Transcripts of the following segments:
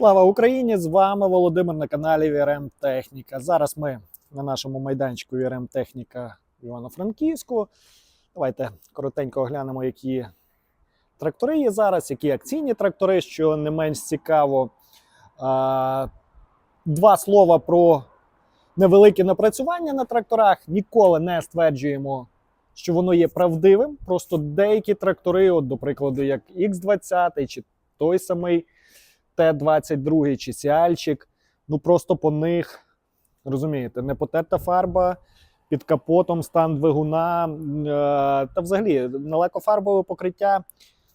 Слава Україні! З вами Володимир на каналі VRM Техніка. Зараз ми на нашому майданчику VRM Техніка Івано-Франківську. Давайте коротенько оглянемо, які трактори є зараз, які акційні трактори, що не менш цікаво. Два слова про невелике напрацювання на тракторах. Ніколи не стверджуємо, що воно є правдивим. Просто деякі трактори, от, до прикладу, як X20 чи той самий. Т-22 чи Сіальчик. Ну просто по них, розумієте, не потерта фарба, під капотом стан двигуна. е, Та взагалі на лакофарбове покриття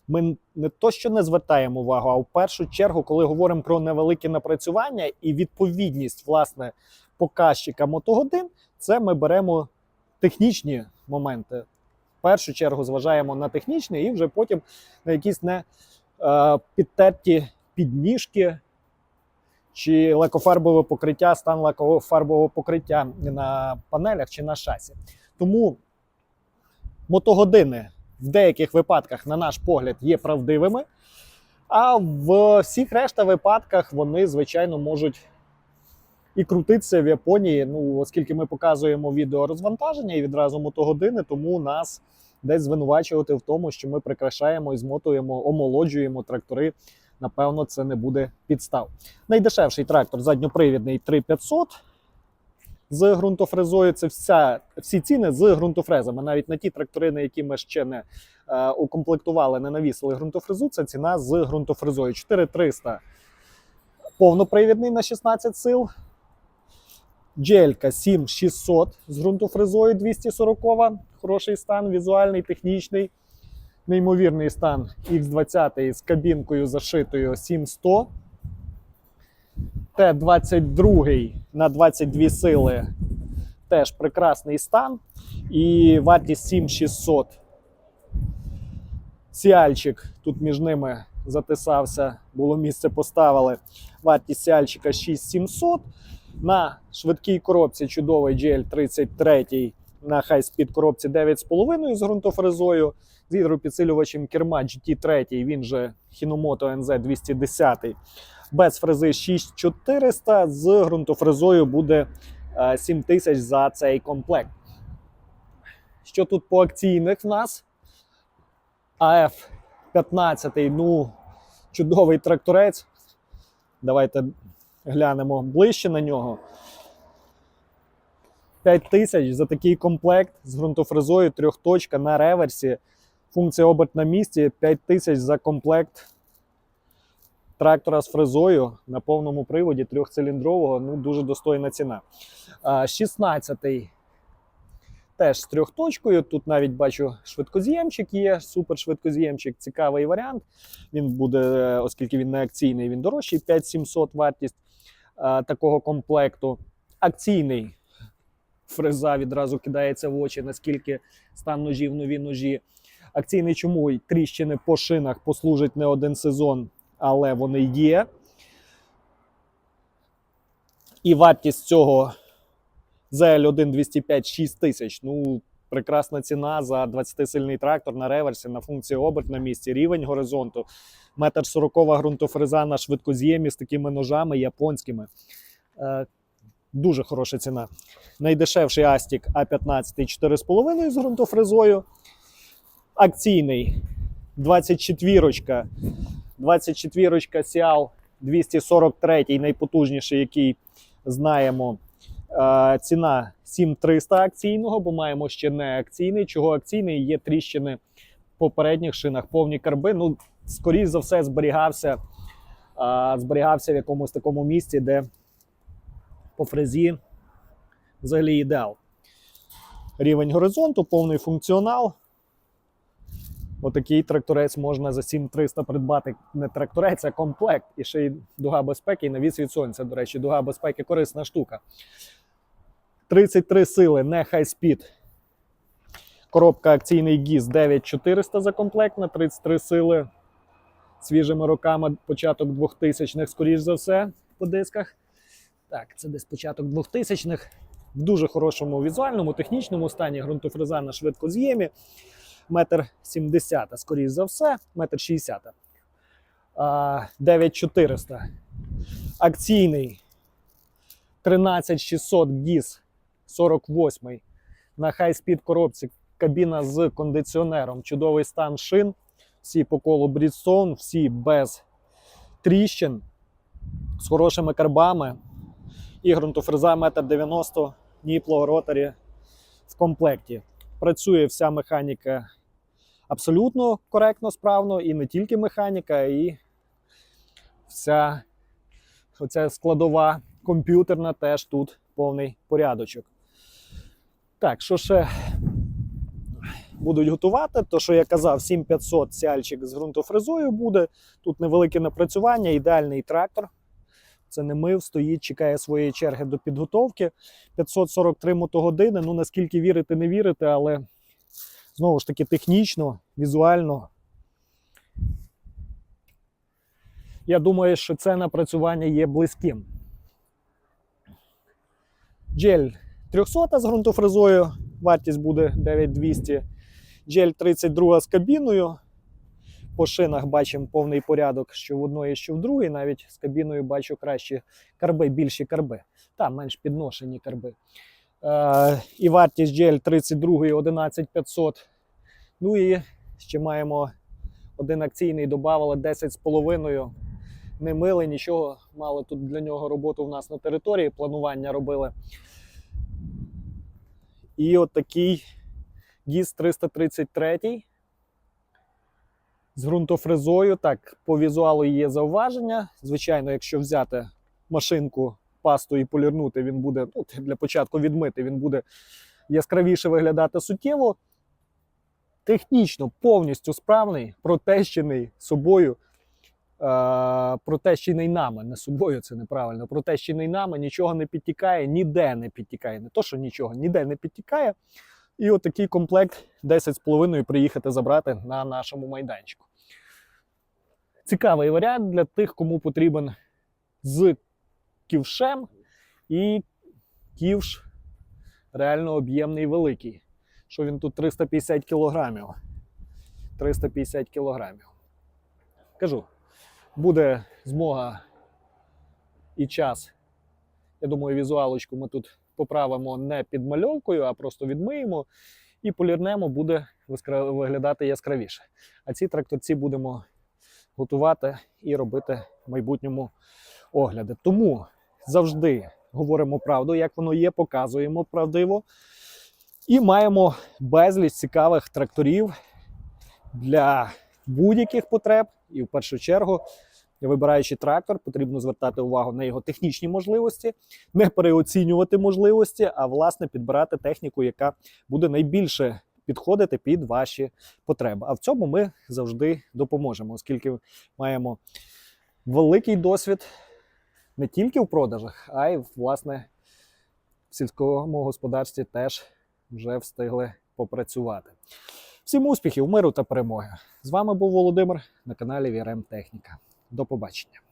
ми не то, що не звертаємо увагу, а в першу чергу, коли говоримо про невелике напрацювання і відповідність власне показчика мотогодин, це ми беремо технічні моменти. В першу чергу зважаємо на технічні і вже потім на якісь не е, підтерті підніжки чи лакофарбове покриття, стан лакофарбового покриття на панелях чи на шасі. Тому мотогодини в деяких випадках, на наш погляд, є правдивими, а в всіх решта випадках вони, звичайно, можуть і крутитися в Японії. Ну, оскільки ми показуємо відео розвантаження і відразу мотогодини, тому нас десь звинувачувати в тому, що ми прикрашаємо і змотуємо, омолоджуємо трактори напевно, це не буде підстав. Найдешевший трактор задньопривідний 3500 з ґрунтофрезою. Це вся, всі ціни з ґрунтофрезами. Навіть на ті трактори, на які ми ще не е, укомплектували, не навісили ґрунтофрезу, це ціна з ґрунтофрезою. 4300 повнопривідний на 16 сил. Джелька 7600 з ґрунтофрезою 240. Хороший стан, візуальний, технічний неймовірний стан X20 з кабінкою зашитою 7100. Т-22 на 22 сили теж прекрасний стан. І вартість 7600. Сіальчик тут між ними затисався, було місце поставили. Вартість сіальчика 6700. На швидкій коробці чудовий GL33 на хай-спід коробці 9,5 з ґрунтофрезою з гідропідсилювачем керма GT3, він же Hinomoto NZ 210. Без фрези 6400, з ґрунтофрезою буде 7000 за цей комплект. Що тут по акційних в нас? АФ 15, ну, чудовий тракторець. Давайте глянемо ближче на нього. 5 тисяч за такий комплект з ґрунтофрезою трьохточка на реверсі. Функція оберт на місці 5 тисяч за комплект трактора з фрезою на повному приводі трьохциліндрового. Ну, дуже достойна ціна. 16-й теж з трьохточкою. Тут навіть бачу швидкоз'ємчик є, супер швидкоз'ємчик, цікавий варіант. Він буде, оскільки він не акційний, він дорожчий, 5700 вартість такого комплекту. Акційний фреза відразу кидається в очі, наскільки стан ножів, нові ножі. Акційний чому й тріщини по шинах послужить не один сезон, але вони є. І вартість цього ZL1 205 6 тисяч. Ну, прекрасна ціна за 20-сильний трактор на реверсі, на функції оберт на місці, рівень горизонту. Метр 40 ґрунтофреза на швидкоз'ємі з такими ножами японськими. Дуже хороша ціна. Найдешевший Астік А15 4,5 з ґрунтофрезою. Акційний 24 24 Сіал 243 найпотужніший, який знаємо. Е, ціна 7300 акційного, бо маємо ще не акційний. Чого акційний? Є тріщини в попередніх шинах, повні карби. Ну, скоріш за все, зберігався, е, зберігався в якомусь такому місці, де по фрезі взагалі ідеал. Рівень горизонту, повний функціонал. Отакий тракторець можна за 7300 придбати. Не тракторець, а комплект. І ще й дуга безпеки і навіс від сонця. До речі, дуга безпеки корисна штука. 33 сили, не хай-спід. Коробка акційний ГІС 9400 за комплект на 33 сили. Свіжими роками початок 2000-х, скоріш за все, по дисках. Так, це десь початок 2000-х. В дуже хорошому візуальному, технічному стані ґрунтофреза на швидкоз'ємі. Метр 70, скоріш за все, метр 60. 9400. акційний 13600 GIS 48 на хай-спід коробці. Кабіна з кондиціонером, чудовий стан шин, всі по колу Bridgestone, всі без тріщин, з хорошими карбами і ґрунтофреза 1,90 м, ніпло, роторі в комплекті. Працює вся механіка абсолютно коректно, справно, і не тільки механіка, і вся оця складова комп'ютерна теж тут повний порядочок. Так, що ще будуть готувати? То, що я казав, 7500 сяльчик з ґрунтофрезою буде. Тут невелике напрацювання, ідеальний трактор. Це не мив, стоїть, чекає своєї черги до підготовки. 543 мотогодини. Ну наскільки вірити, не вірити, але знову ж таки технічно, візуально. Я думаю, що це напрацювання є близьким. Джель 300 з ґрунтофрезою, вартість буде 9200. Джель 32 з кабіною. По шинах бачимо повний порядок, що в одної, що в другій. Навіть з кабіною бачу кращі карби, більші карби. Там менш підношені карби. Е, і вартість GL 32 11500. Ну і ще маємо один акційний, додавали 10,5. Не мили нічого. Мали тут для нього роботу в нас на території, планування робили. І от такий ГІС 333 з ґрунтофрезою. Так, по візуалу є зауваження. Звичайно, якщо взяти машинку, пасту і полірнути, він буде ну, для початку відмити, він буде яскравіше виглядати суттєво. Технічно повністю справний, протещений собою, е, протещений нами. Не собою це неправильно. Протещений нами нічого не підтікає, ніде не підтікає. Не то, що нічого, ніде не підтікає. І от такий комплект 10,5 приїхати забрати на нашому майданчику. Цікавий варіант для тих, кому потрібен з ківшем. І ківш реально об'ємний великий. Що він тут 350 кілограмів. 350 кілограмів. Кажу, буде змога і час. Я думаю, візуалочку ми тут поправимо не підмальовкою, а просто відмиємо і полірнемо, буде виглядати яскравіше. А ці тракторці будемо готувати і робити в майбутньому огляди. Тому завжди говоримо правду, як воно є, показуємо правдиво. І маємо безліч цікавих тракторів для будь-яких потреб. І в першу чергу, вибираючи трактор, потрібно звертати увагу на його технічні можливості, не переоцінювати можливості, а власне підбирати техніку, яка буде найбільше підходити під ваші потреби. А в цьому ми завжди допоможемо, оскільки маємо великий досвід не тільки в продажах, а й власне в сільському господарстві теж вже встигли попрацювати. Всім успіхів, миру та перемоги! З вами був Володимир на каналі VRM Техніка. До побачення.